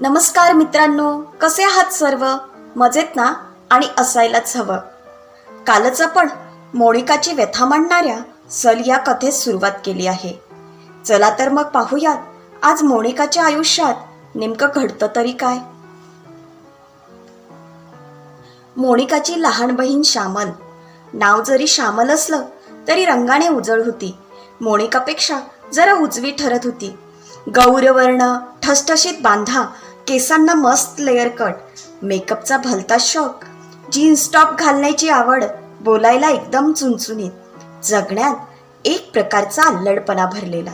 नमस्कार मित्रांनो कसे आहात सर्व? मजेत ना? आणि असायलाच हवं. कालच आपण मोनिकाची व्यथा मांडणाऱ्या सल या कथेस सुरुवात केली आहे. चला तर मग पाहूयात आज मोनिकाच्या आयुष्यात नेमकं घडतं तरी काय? मोनिकाची लहान बहीण श्यामल. नाव जरी श्यामल असलं तरी रंगाने उजळ होती. मोनिकापेक्षा जरा उजवी ठरत होती. गौरवर्ण ठसठशीत बांधा केसांना मस्त लेअर कट मेकअपचा भलता शौक. जीन्स टॉप घालण्याची आवड बोलायला एकदम चुनचुनीत जगण्यात एक प्रकारचा अल्लडपणा भरलेला.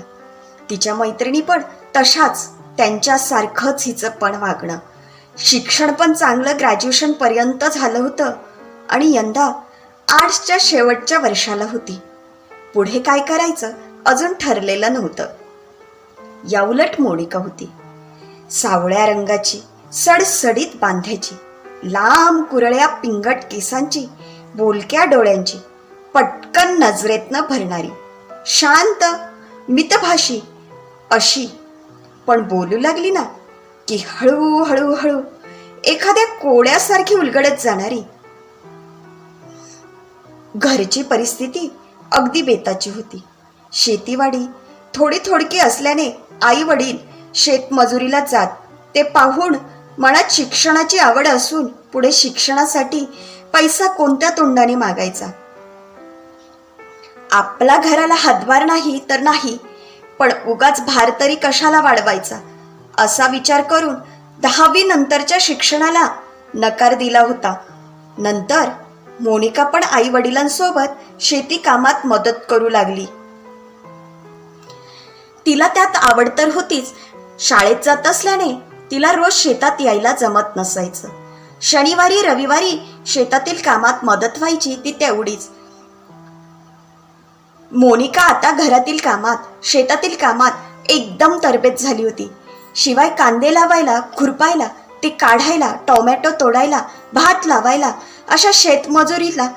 तिच्या मैत्रिणी पण तशाच त्यांच्यासारखंच हिचं पण वागणं. शिक्षण पण चांगलं ग्रॅज्युएशन पर्यंत झालं होतं आणि यंदा आर्ट्सच्या शेवटच्या वर्षाला होती. पुढे काय करायचं? अजून ठरलेलं नव्हतं. याउलट मोनिका होती. सावळ्या रंगाची सडसडीत बांध्याची लांब कुरळ्या पिंगट केसांची बोलक्या डोळ्यांची पटकन नजरेतनं भरणारी शांत मितभाषी अशी. पण बोलू लागली ना की हळू हळू हळू एखाद्या कोड्यासारखी उलगडत जाणारी. घरची परिस्थिती अगदी बेताची होती. शेतीवाडी थोडी थोडकी असल्याने आई वडील शेतमजुरीला जात. ते पाहून मनात शिक्षणाची आवड असून पुढे शिक्षणासाठी पैसा कोणत्या तोंडाने मागायचा? आपला घराला हातभार नाही तर नाही पण उगाच भार तरी कशाला वाढवायचा? असा विचार करून दहावी नंतरच्या शिक्षणाला नकार दिला होता. नंतर मोनिका पण आई वडिलांसोबत शेती कामात मदत करू लागली. तिला त्यात आवड तर होतीच शाळेत जात असल्याने तिला रोज शेतात यायला जमत नसायचं. शनिवारी रविवारी शेतातील कामात मदत व्हायची ती तेवढीच. मोनिका आता घरातील कामात शेतातील कामात एकदम तरबेज झाली होती. शिवाय कांदे लावायला खुरपायला ते काढायला टोमॅटो तोडायला भात लावायला अशा शेतमजुरीला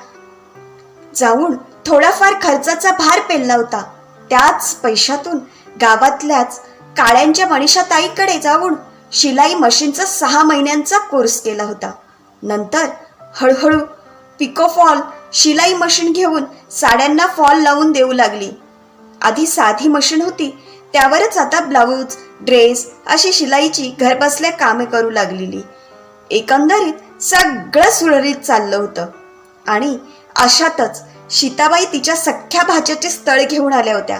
जाऊन थोडाफार खर्चाचा भार पेलला होता. त्याच पैशातून गावातल्याच काळ्यांच्या मनीषाताईकडे जाऊन शिलाई मशीनचा सहा महिन्यांचा कोर्स केला होता. नंतर हळूहळू पिको फॉल शिलाई मशीन घेऊन साड्यांना फॉल लावून देऊ लागली. आधी साधी मशीन होती त्यावरच आता ब्लाऊज ड्रेस अशी शिलाईची घरबसल्या कामे करू लागलेली. एकंदरीत सगळं सुरळीत चाललं होतं. आणि अशातच सीताबाई तिच्या सख्ख्या भाच्याचे स्थळ घेऊन आल्या होत्या.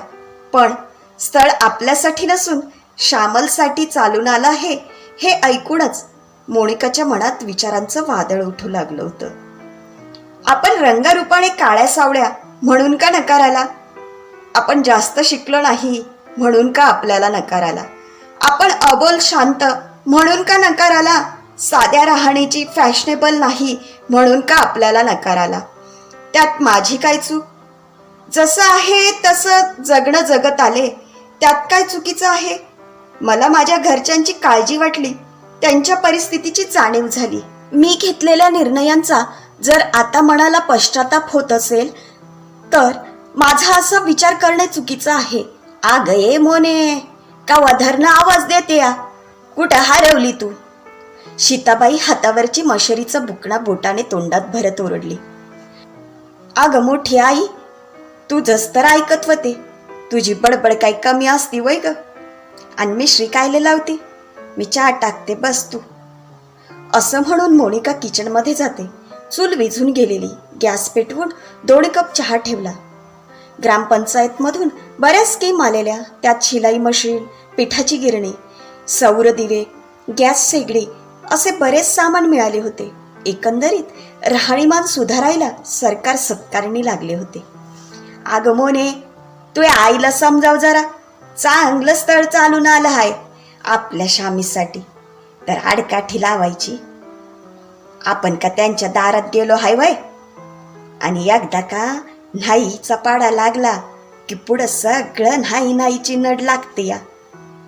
पण स्थळ आपल्यासाठी नसून श्यामलसाठी चालून आलं आहे हे ऐकूनच मोनिकाच्या मनात विचारांचं वादळ उठू लागलं होतं. आपण रंगरूपाने काळ्या सावळ्या म्हणून का नकार आला आपण जास्त शिकलो नाही म्हणून का आपल्याला नकार आला आपण अबोल शांत म्हणून का नकार आला साध्या राहणीची फॅशनेबल नाही म्हणून का आपल्याला नकार आला त्यात माझी काय चूक? जसं आहे तसं जगणं जगत आले त्यात काय चुकीचं आहे? मला माझ्या घरच्यांची काळजी वाटली. त्यांच्या परिस्थितीची जाणीव झाली. मी घेतलेल्या निर्णयांचा जर आता मनाला पश्चाताप होत असेल तर माझा असा विचार करणे चुकीचं आहे. आग ये मोने का वधारनं आवाज देते या? कुठं हरवली तू? सीताबाई हातावरची मशरीचा बुकणा बोटाने तोंडात भरत ओरडली. अग मोठी आई तू तर ऐकत होते. तुझी बडबड काय कमी असती वय ग? आणि मी श्रीकायले लावते? मी चहा टाकते बस तू. असं म्हणून मोनिका किचनमध्ये जाते. चूल विझून गेलेली. गॅस पेटवून दोन कप चहा ठेवला. ग्रामपंचायतमधून बऱ्याच स्कीम आलेल्या. त्यात शिलाई मशीन पिठाची गिरणी सौर दिवे गॅस शेगडी असे बरेच सामान मिळाले होते. एकंदरीत राहणीमान सुधारायला सरकार सत्कारणी लागले होते. आगमोने तू आईला समजाव जरा. चांगलं स्थळ चालून आलं आहे आपल्या शामीसाठी. तर आडकाठी लावायची. आपण का त्यांच्या दारात गेलो हाय वय? आणि एकदा का न्हाईचा पाडा लागला की पुढं सगळं नाही नाहीची नड लागते या.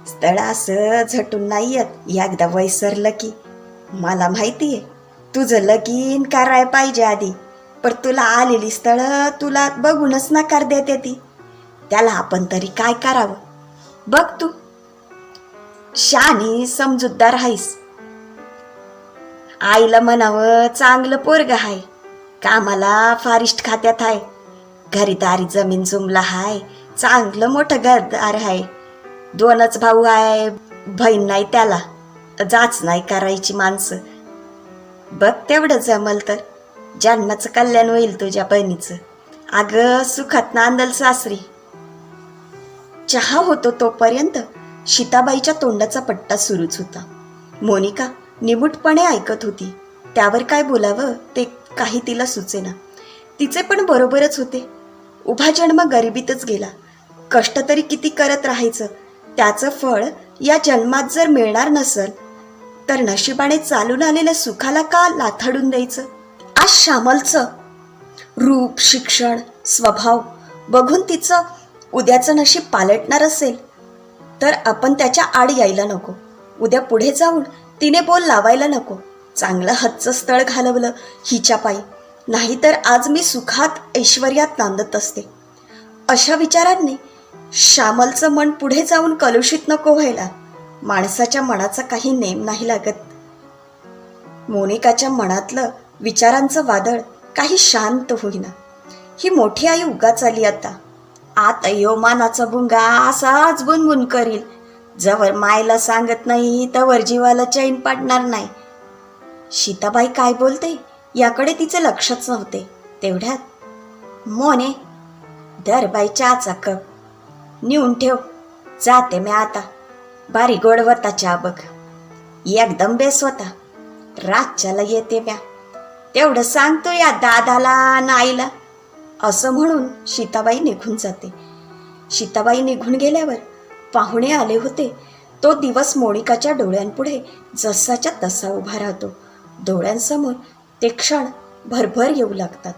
स्थळ असं झटून नाही येत. एकदा वैसरलं की. मला माहितीये तुझं लगीन कराय पाहिजे आधी. पण तुला आलेली स्थळं तुला बघूनच नकार देते ती. त्याला आपण तरी काय करावं? बघ तू. शानी समजूतदार हायस आईला म्हणावं चांगलं पोरग हाय. कामाला फारिस्ट खात्यात हाय. घरीदारी जमीन जुमला हाय. चांगलं मोठं घरदार हाय. दोनच भाऊ आहे बहीण नाही त्याला. जाच नाही करायची माणसं. बघ तेवढं जमल तर. जन्माचं कल्याण होईल तुझ्या बहिणीचं. अगं सुखात नांदल सासरी. चहा होतो तोपर्यंत सीताबाईच्या तोंडाचा पट्टा सुरूच होता. मोनिका निमूटपणे ऐकत होती. त्यावर काय बोलावं ते काही तिला सुचेना. तिचे पण बरोबरच होते. उभा जन्म गरिबीतच गेला. कष्ट तरी किती करत राहायचं? त्याचं फळ या जन्मात जर मिळणार नसल तर नशिबाने चालून आलेल्या सुखाला का लाथाडून द्यायचं? आज श्यामलचं रूप शिक्षण स्वभाव बघून तिचं उद्याचं नशीब पालटणार असेल. तर आपण त्याच्या आड यायला नको. उद्या पुढे जाऊन तिने बोल लावायला नको. चांगलं हच्चं स्थळ घालवलं हिच्या पायी. नाहीतर आज मी सुखात ऐश्वर्यात नांदत असते. अशा विचारांनी श्यामलचं मन पुढे जाऊन कलुषित नको व्हायला. माणसाच्या मनाचा काही नेम नाही लागत. मोनिकाच्या मनातलं विचारांचं वादळ काही शांत होईना. ही मोठी आई उगाच आली आता. आता यो मानाचा बुंगा असाच बुनबुन करील. जवळ मायला सांगत नाही तवर जीवाला चैन पाडणार नाही. सीताबाई काय बोलते? याकडे तिचे लक्षच नव्हते. तेवढ्यात मोने दर बाई चहाचा कप. नेऊन ठेव. जाते मी आता. बारी गोडवता चहा बघ एकदम बेस होता. रातच्याला येते म्या. तेवढं सांगतो या दादाला नाईला. असं म्हणून सीताबाई निघून जाते. सीताबाई निघून गेल्यावर पाहुणे आले होते. तो दिवस मोनिकाच्या डोळ्यांपुढे जसाच्या तसा उभा राहतो. डोळ्यांसमोर ते क्षण भरभर येऊ लागतात.